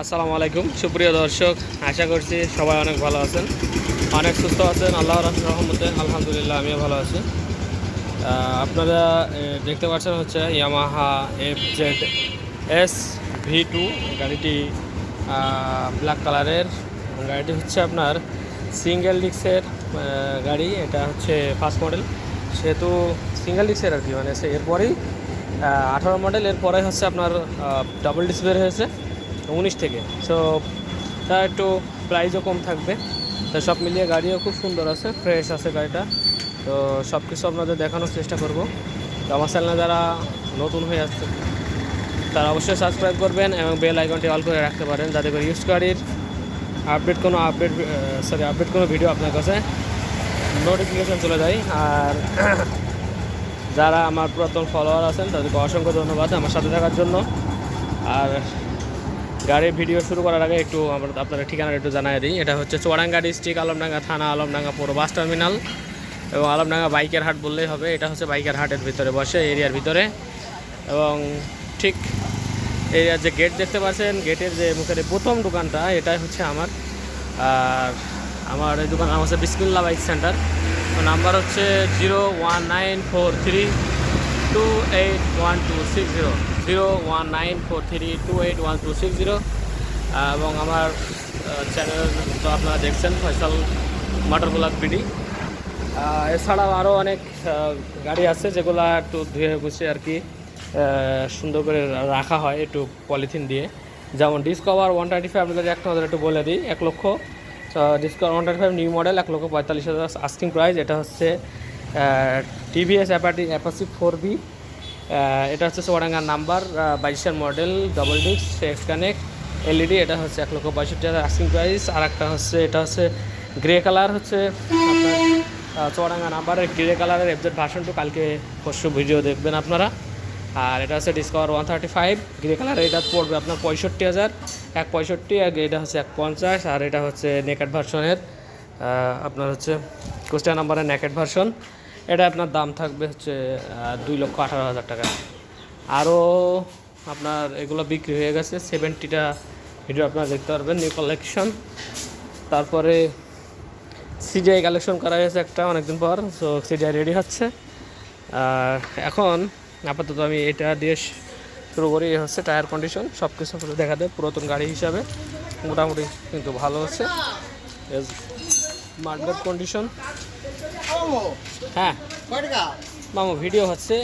আসসালামু আলাইকুম। সুপ্রিয় দর্শক, আশা করছি সবাই অনেক ভালো আছেন। অনেক সুস্থ আছেন, আল্লাহর রহমতে, আলহামদুলিল্লাহ, আমিও ভালো আছি। আপনারা দেখতে পাচ্ছেন হচ্ছে Yamaha F Z S V two গাড়িটি ব্ল্যাক কালারের গাড়িটি হচ্ছে আপনার সিঙ্গেল ডিক্সের গাড়ি। এটা হচ্ছে ফার্স্ট মডেল সেহেতু সিঙ্গেল ডিক্সের আর কি মানে সে এরপরেই আঠারো মডেল এরপরে হচ্ছে আপনার ডাবল ডিস বের হয়েছে। উনিশ থেকে। সো তার একটু প্রাইসও কম থাকবে। তো সব মিলিয়ে গাড়িও খুব সুন্দর আছে ফ্রেশ আছে গাড়িটা। তো সব কিছু আপনাদের দেখানোর চেষ্টা করব। তো আমার চ্যানেলে যারা নতুন হয়ে আসছে, তারা অবশ্যই সাবস্ক্রাইব করবেন এবং বেল আইকনটি অল করে রাখতে পারেন, যাতে করে ইউজ গাড়ির আপডেট কোনো আপডেট সরি আপডেট কোনো ভিডিও আপনার কাছে নোটিফিকেশান চলে যায়। আর যারা আমার পুরাতন ফলোয়ার আছেন, তাদেরকে অসংখ্য ধন্যবাদ আমার সাথে থাকার জন্য। আর গাড়ির ভিডিও শুরু করার আগে একটু আমরা আপনাদের ঠিকানাটা একটু জানাই দিই। এটা হচ্ছে চুয়াডাঙ্গা ডিস্ট্রিক্ট, আলমডাঙ্গা থানা, আলমডাঙ্গা পুরো বাস টার্মিনাল। এবং আলমডাঙ্গা বাইকের হাট বললেই হবে, এটা হচ্ছে বাইকের হাটের ভিতরে বসে, এরিয়ার ভিতরে। এবং ঠিক এরিয়ার যে গেট দেখতে পাচ্ছেন গেটের যে মুখের প্রথম দোকানটা, এটাই হচ্ছে আমার, আর আমার এই দোকান নাম হচ্ছে বিসমিল্লা বাইক সেন্টার। নাম্বার হচ্ছে zero one nine four three two eight one two six zero zero one nine four three two eight one two six zero এবং আমার চ্যানেল তো আপনারা দেখছেন, ফয়সাল মোটর ব্লক বিডি এছাড়াও আরও অনেক গাড়ি আছে যেগুলো একটু ধুয়ে গুছিয়ে আর কি সুন্দর করে রাখা হয় একটু পলিথিন দিয়ে। যেমন ডিসকভার ওয়ান টোয়েন্টি ফাইভ আপনাদের একটা একটু বলে দিই, এক লক্ষ Discover one twenty five new model এক লক্ষ পঁয়তাল্লিশ হাজার আস্কিং প্রাইস এটা হচ্ছে টিভিএস অ্যাপাটি অ্যাপাসি ফোর বি এটা হচ্ছে সোয়াডাঙ্গার নাম্বার বাইশের model double disc X connect LED এটা হচ্ছে এক লক্ষ পঁয়ষট্টি হাজার আস্কিং প্রাইস আর একটা হচ্ছে, এটা হচ্ছে গ্রে কালার হচ্ছে আপনার চুয়াডাঙ্গা নাম্বারের গ্রে কালারের এফজেড ভার্সন টু কালকে পরশু ভিডিও দেখবেন আপনারা। আর এটা হচ্ছে Discover one thirty five grey colour এটা পড়বে আপনার পঁয়ষট্টি হাজার, এক পঁয়ষট্টি আর এটা হচ্ছে এক পঞ্চাশ, আর এটা হচ্ছে নেকেট ভার্সনের আপনার হচ্ছে কোস্টা নাম্বারের নেকেট ভার্সন এটা আপনার দাম থাকবে হচ্ছে দুই লক্ষ আঠারো হাজার টাকা। আরও আপনার এগুলো বিক্রি হয়ে গেছে সেভেন্টিটা ভিডিও আপনারা দেখতে পারবেন নিউ কালেকশন তারপরে সিজিআই কালেকশন করা হয়েছে একটা অনেকদিন পর সো সিজিআই রেডি হচ্ছে। আর এখন আপাতত আমি এটা দিয়ে শুরু করি হচ্ছে টায়ার কন্ডিশন সব কিছু দেখা দেয়, পুরাতন গাড়ি হিসাবে। মোটামুটি কিন্তু ভালো হচ্ছে। মার্কেট কন্ডিশন হ্যাঁ। মামু ভিডিও হচ্ছে।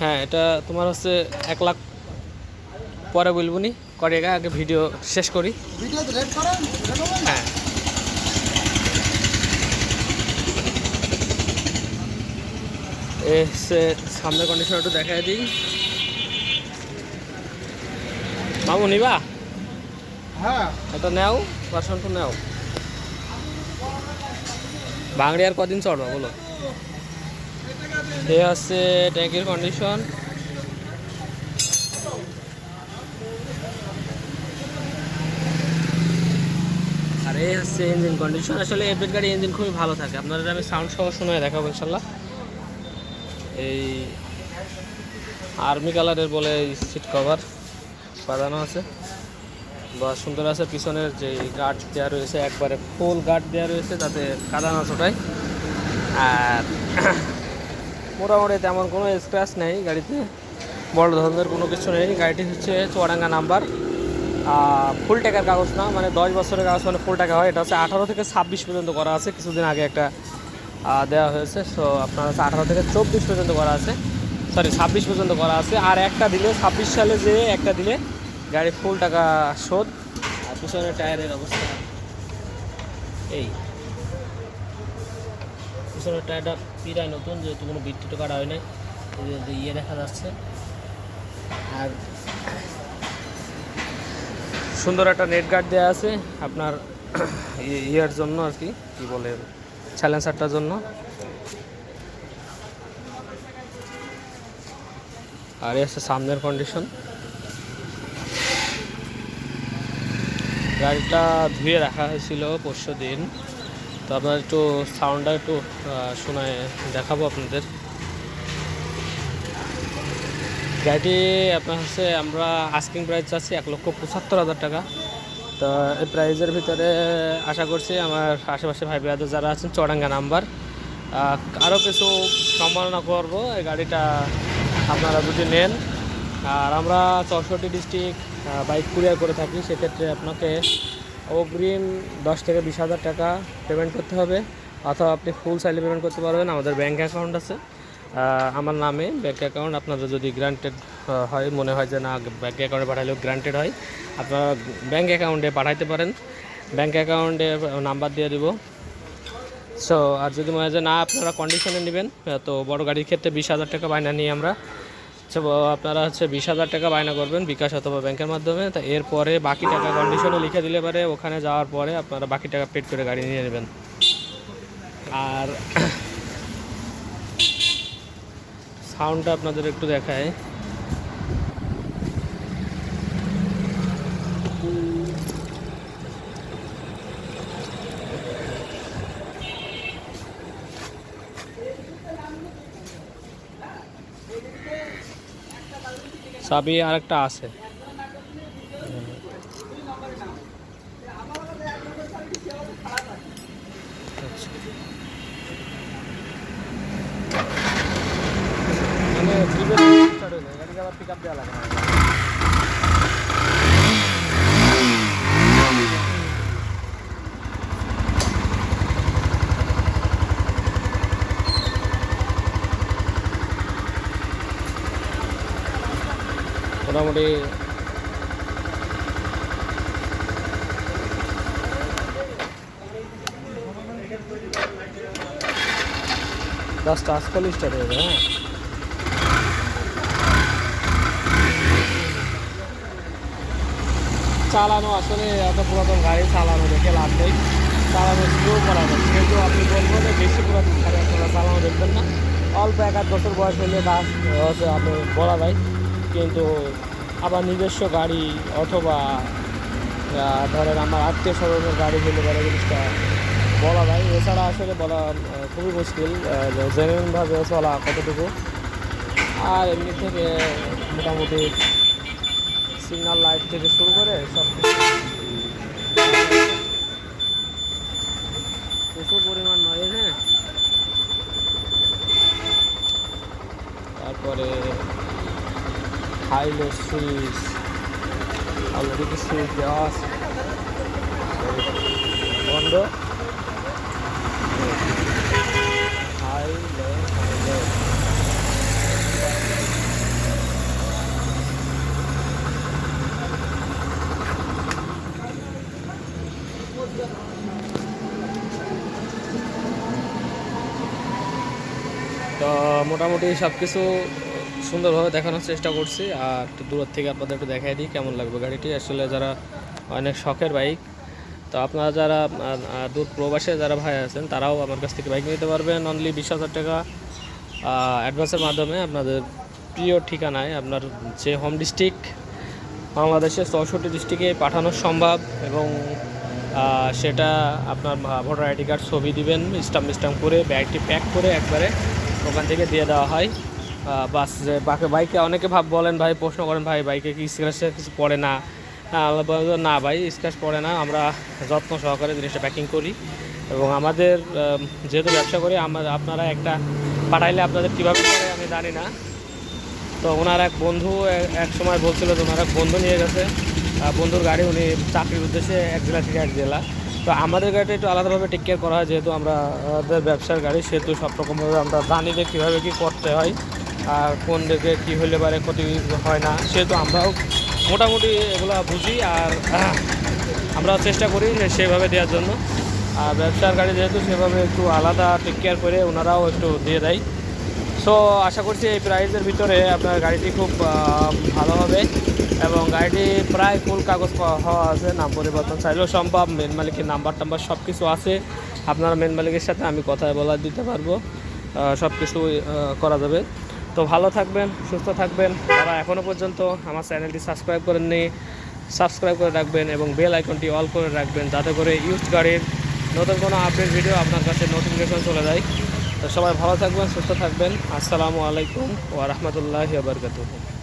হ্যাঁ এটা তোমার হচ্ছে এক লাখ পরে বলব নি করে আগে ভিডিও শেষ করি। হ্যাঁ। এসে সামনের কন্ডিশন একটু দেখাই দিই। মামু নিবা? হ্যাঁ। এটা নেও পার্সনটা নেও। বাংড়ি আর কদিন চড়বা, বলো? এ হচ্ছে ট্যাঙ্কির কন্ডিশন আর এই হচ্ছে ইঞ্জিন কন্ডিশন আসলে এফবেড গাড়ি ইঞ্জিন খুবই ভালো থাকে। আপনাদের আমি সাউন্ড সহ শুনে দেখাবো ইনশাল্লাহ। এই আর্মি কালারের বলে সিট কভার বাঁধানো আছে। বা সুন্দর আছে, পিছনের যে গার্ড দেওয়া রয়েছে, একবারে ফুল গার্ড দেওয়া রয়েছে তাতে কাদা না ছোটায়। আর মোটামুটি তেমন কোনো স্ক্র্যাচ নেই গাড়িতে। বড় ধরনের কোনো কিছু নেই। গাড়িটি হচ্ছে চুয়াডাঙ্গা নাম্বার। ফুল টাকার কাগজ না মানে দশ বছরের কাগজ মানে ফুল টাকা হয়। এটা হচ্ছে আঠারো থেকে ছাব্বিশ পর্যন্ত করা আছে। কিছুদিন আগে একটা দেওয়া হয়েছে। সো আপনার হচ্ছে আঠারো থেকে চব্বিশ পর্যন্ত করা আছে। সরি ছাব্বিশ পর্যন্ত করা আছে। আর একটা দিলে, ছাব্বিশ সালে যে একটা দিলে গাড়ি ফুল টাকা শোধ। আর পিছনের টায়ারের অবস্থা। এই। পিছনের টায়ারটা পিরায় নতুন যেহেতু কোনো বিট্টিটো কাটা হয় নাই ইয়ে দেখা যাচ্ছে। আর সুন্দর একটা নেট গার্ড দেওয়া আছে আপনার ইয়ের জন্য আর কি কী বলে চ্যালেঞ্জারটার জন্য। আর এই হচ্ছে সামনের কন্ডিশন গাড়িটা ধুয়ে রাখা হয়েছিল পরশু দিন তো আপনার একটু সাউন্ডটা একটু শোনায় দেখাবো আপনাদের। গাড়িটি আপনার হচ্ছে আমরা আস্কিং প্রাইস চাচ্ছি এক লক্ষ পঁচাত্তর হাজার টাকা। তো এই প্রাইজের ভিতরে আশা করছি আমার আশেপাশে ভাই ব্রাদার যারা আছেন চড়াঙ্গা নাম্বার আরও কিছু সম্মাননা করব। এই গাড়িটা আপনারা যদি নেন, আর আমরা চৌষট্টি ডিস্ট্রিক্ট বাইক কুরিয়ার করে থাকি, সেক্ষেত্রে আপনাকে অগ্রিম দশ থেকে বিশ হাজার টাকা পেমেন্ট করতে হবে, অথবা আপনি ফুল সাইলে পেমেন্ট করতে পারবেন, আমাদের ব্যাঙ্ক অ্যাকাউন্ট আছে। আমার নামে ব্যাঙ্ক অ্যাকাউন্ট আপনাদের যদি গ্রান্টেড হয়, মনে হয় যে না ব্যাঙ্ক অ্যাকাউন্টে পাঠালেও গ্রান্টেড হয়, আপনারা ব্যাঙ্ক অ্যাকাউন্টে পাঠাইতে পারেন। ব্যাঙ্ক অ্যাকাউন্টে নাম্বার দিয়ে দিব। সো আর যদি মনে হয় যে না, আপনারা কন্ডিশনে নেবেন তো বড় গাড়ির ক্ষেত্রে বিশ হাজার টাকা বায়না নিই আমরা। তো আপনারা হচ্ছে বিশ হাজার টাকা বায়না করবেন বিকাশ অথবা ব্যাংকের মাধ্যমে। তা এরপরে বাকি টাকা কন্ডিশনে লিখে দিলে পারে, ওখানে যাওয়ার পরে আপনারা বাকি টাকা পেড করে গাড়ি নিয়ে নেবেন। আর সাউন্ডটা আপনাদের একটু দেখায়। চাবি আরেকটা আছে আচ্ছা। মানে জিপের start হয়ে যায়, গাড়িকে আবার pick up দেওয়া লাগে না। মোটামুটি জাস্ট আজকালই স্টার্ট হয়ে হ্যাঁ চালানো আসলে এত পুরাতন গাড়ি চালানো দেখে লাভ নেই। চালানো স্লো করা যায় কিন্তু আপনি বলব যে বেশি পুরাতন গাড়ি আপনারা চালানো দেখবেন না। অল্প এক আধ বছর বয়স হলে হচ্ছে আপনি বলা যায়। কিন্তু আবার নিজস্ব গাড়ি অথবা ধরেন আমার আত্মীয় স্বজনের গাড়ি হলে বলে জিনিসটা বলা যায়। এছাড়া আসলে বলা খুবই মুশকিল জেনুইনভাবে চলা কতটুকু। আর এমনি থেকে মোটামুটি সিগনাল লাইট থেকে শুরু করে সব কিছু প্রচুর পরিমাণ নয় হ্যাঁ তারপরে হাইলো সুইচ অলরেডি সুইচ দেওয়া আছে বন্ধ হাইলো হাইলো মোটামুটি সব কিছু সুন্দরভাবে দেখানোর চেষ্টা করছি আর একটু দূরের থেকে আপনাদের একটু দেখাই দিই কেমন লাগবে গাড়িটি। আসলে যারা অনেক শখের বাইক, তো আপনারা যারা দূর প্রবাসে যারা ভাই আছেন, তারাও আমার কাছ থেকে বাইক নিতে পারবেন। অনলি বিশ হাজার টাকা অ্যাডভান্সের মাধ্যমে আপনাদের প্রিয় ঠিকানায় আপনার যে হোম ডিস্ট্রিক্ট বাংলাদেশের চৌষট্টি ডিস্ট্রিক্টে পাঠানো সম্ভব এবং সেটা আপনার ভোটার আইডি কার্ড ছবি দিবেন স্টাম্প স্টাম্প করে, ব্যাগটি প্যাক করে একবারে ওখান থেকে দিয়ে দেওয়া হয়। বাস যে বাকি বাইকে অনেকে ভাব বলেন, ভাই, প্রশ্ন করেন, ভাই বাইকে কি স্ক্র্যাচ কিছু পড়ে না? না, ভাই স্ক্র্যাচ পড়ে না। আমরা যত্ন সহকারে জিনিসটা প্যাকিং করি এবং আমাদের যেহেতু ব্যবসা করি আমরা আপনারা একটা পাঠাইলে আপনাদের কীভাবে করে আমি জানি না। তো ওনার এক বন্ধু এক সময় বলছিল যে ওনার এক বন্ধু নিয়ে গেছে। বন্ধুর গাড়ি, উনি চাকরির উদ্দেশ্যে এক জেলা থেকে এক জেলা। তো আমাদের গাড়িটা একটু আলাদাভাবে টেক কেয়ার করা হয়, যেহেতু আমরা ব্যবসার গাড়ি, সেহেতু সব রকমভাবে আমরা জানি যে কীভাবে কী করতে হয়। কোন দিকে কী হলে পারে ক্ষতি হয় না সেহেতু আমরাও মোটামুটি এগুলো বুঝি আর আহ, আমরাও চেষ্টা করি সেভাবে দেওয়ার জন্য। আর ব্যবসার গাড়ি যেহেতু সেভাবে একটু আলাদা টেক কেয়ার করে ওনারাও একটু দিয়ে দেয়। সো আশা করছি এই প্রাইসের ভিতরে আপনার গাড়িটি খুব ভালো হবে এবং গাড়িটি প্রায় ফুল কাগজ হওয়া আছে নাম পরিবর্তন চাইলেও সম্ভব মেন মালিকের নাম্বার টাম্বার সব কিছু আছে। আপনার মেন মালিকের সাথে আমি কথা বলা দিতে পারব সব কিছু করা যাবে। তো ভালো থাকবেন, সুস্থ থাকবেন। তারা এখনও পর্যন্ত আমার চ্যানেলটি সাবস্ক্রাইব করেননি, সাবস্ক্রাইব করে রাখবেন এবং বেল আইকনটি অল করে রাখবেন যাতে করে ইউজ গাড়ির নতুন কোনো আপডেট ভিডিও আপনার কাছে নোটিফিকেশন চলে যায়। তো সবাই ভালো থাকবেন, সুস্থ থাকবেন। আসসালামু আলাইকুম ও রহমতুল্লাহ বারাকাতুহু।